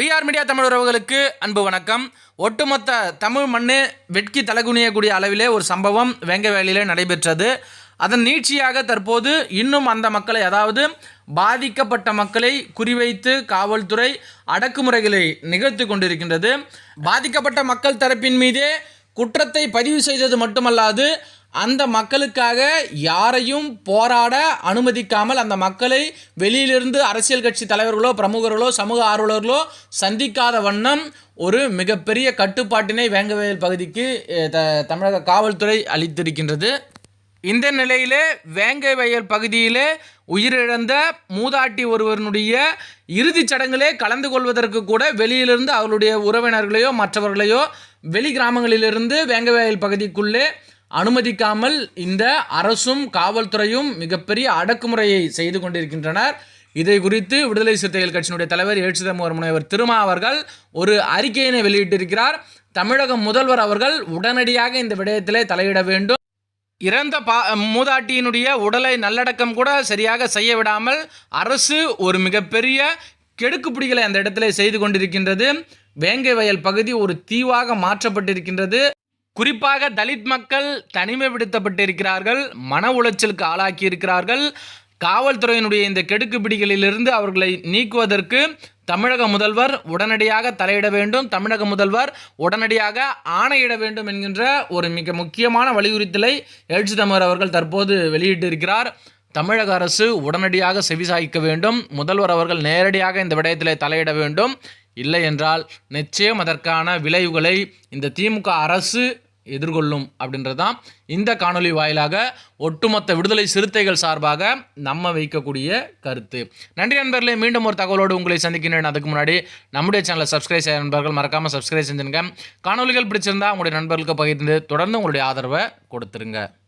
VR media Tamil உறவுகளுக்கு அன்பு வணக்கம். ஒட்டுமொத்த தமிழ் மண்ணு வெட்கி தலைகுனியக்கூடிய அளவிலே ஒரு சம்பவம் வேங்கவேலியிலே நடைபெற்றது. அதன் நீட்சியாக தற்போது இன்னும் அந்த மக்களை அதாவது பாதிக்கப்பட்ட மக்களை குறிவைத்து காவல்துறை அடக்குமுறைகளை நிகழ்த்து கொண்டிருக்கின்றது. பாதிக்கப்பட்ட மக்கள் தரப்பின் மீதே குற்றத்தை பதிவு செய்தது மட்டுமல்லாது அந்த மக்களுக்காக யாரையும் போராட அனுமதிக்காமல் அந்த மக்களை வெளியிலிருந்து அரசியல் கட்சி தலைவர்களோ பிரமுகர்களோ சமூக ஆர்வலர்களோ சந்திக்காத வண்ணம் ஒரு மிகப்பெரிய கட்டுப்பாட்டினை வேங்கவேல் பகுதிக்கு த தமிழக காவல்துறை அளித்திருக்கின்றது. இந்த நிலையிலே வேங்கை வயல் பகுதியிலே உயிரிழந்த மூதாட்டி ஒருவனுடைய இறுதிச் சடங்கிலே கலந்து கொள்வதற்கு கூட வெளியிலிருந்து அவருடைய உறவினர்களையோ மற்றவர்களையோ வெளி கிராமங்களிலிருந்து வேங்கை வயல் பகுதிக்குள்ளே அனுமதிக்காமல் இந்த அரசும் காவல்துறையும் மிகப்பெரிய அடக்குமுறையை செய்து கொண்டிருக்கின்றனர். இதை குறித்து விடுதலை சிறுத்தைகள் கட்சியினுடைய தலைவர் எழுச்சிதமுவர் முனைவர் திருமா அவர்கள் ஒரு அறிக்கையினை வெளியிட்டிருக்கிறார். தமிழக முதல்வர் அவர்கள் உடனடியாக இந்த விடயத்திலே தலையிட வேண்டும். இறந்த பா மூதாட்டியினுடைய உடலை நல்லடக்கம் கூட சரியாக செய்ய விடாமல் அரசு ஒரு மிகப்பெரிய கெடுக்குப்பிடிகளை அந்த இடத்துல செய்து கொண்டிருக்கின்றது. வேங்கை வயல் பகுதி ஒரு தீவாக மாற்றப்பட்டிருக்கின்றது. குறிப்பாக தலித் மக்கள் தனிமைப்படுத்தப்பட்டிருக்கிறார்கள் மன உளைச்சலுக்கு ஆளாக்கி இருக்கிறார்கள் காவல்துறையினுடைய இந்த கெடுக்குப்பிடிகளிலிருந்து அவர்களை நீக்குவதற்கு தமிழக முதல்வர் உடனடியாக தலையிட வேண்டும். தமிழக முதல்வர் உடனடியாக ஆணையிட வேண்டும் என்கின்ற ஒரு மிக முக்கியமான வலியுறுத்தலை எழுச்சி தமிழர் அவர்கள் தற்போது வெளியிட்டிருக்கிறார். தமிழக அரசு உடனடியாக செவிசாய்க்க வேண்டும். முதல்வர் அவர்கள் நேரடியாக இந்த விடயத்திலே தலையிட வேண்டும். இல்லை என்றால் நிச்சயம் அதற்கான விளைவுகளை இந்த திமுக அரசு எதிர்கொள்ளும் அப்படின்றதான் இந்த காணொலி வாயிலாக ஒட்டுமொத்த விடுதலை சிறுத்தைகள் சார்பாக நம்ம வைக்கக்கூடிய கருத்து. நன்றி நண்பர்களே மீண்டும் ஒரு தகவலோடு உங்களை சந்திக்கின்றேன். அதுக்கு முன்னாடி நம்முடைய சேனலை சப்ஸ்கிரைப் செய்ய நண்பர்கள் மறக்காமல் சப்ஸ்கிரைப் செஞ்சுருங்க. காணொலிகள் பிடிச்சிருந்தா உங்களுடைய நண்பர்களுக்கு பகிர்ந்து தொடர்ந்து உங்களுடைய ஆதரவை கொடுத்துருங்க.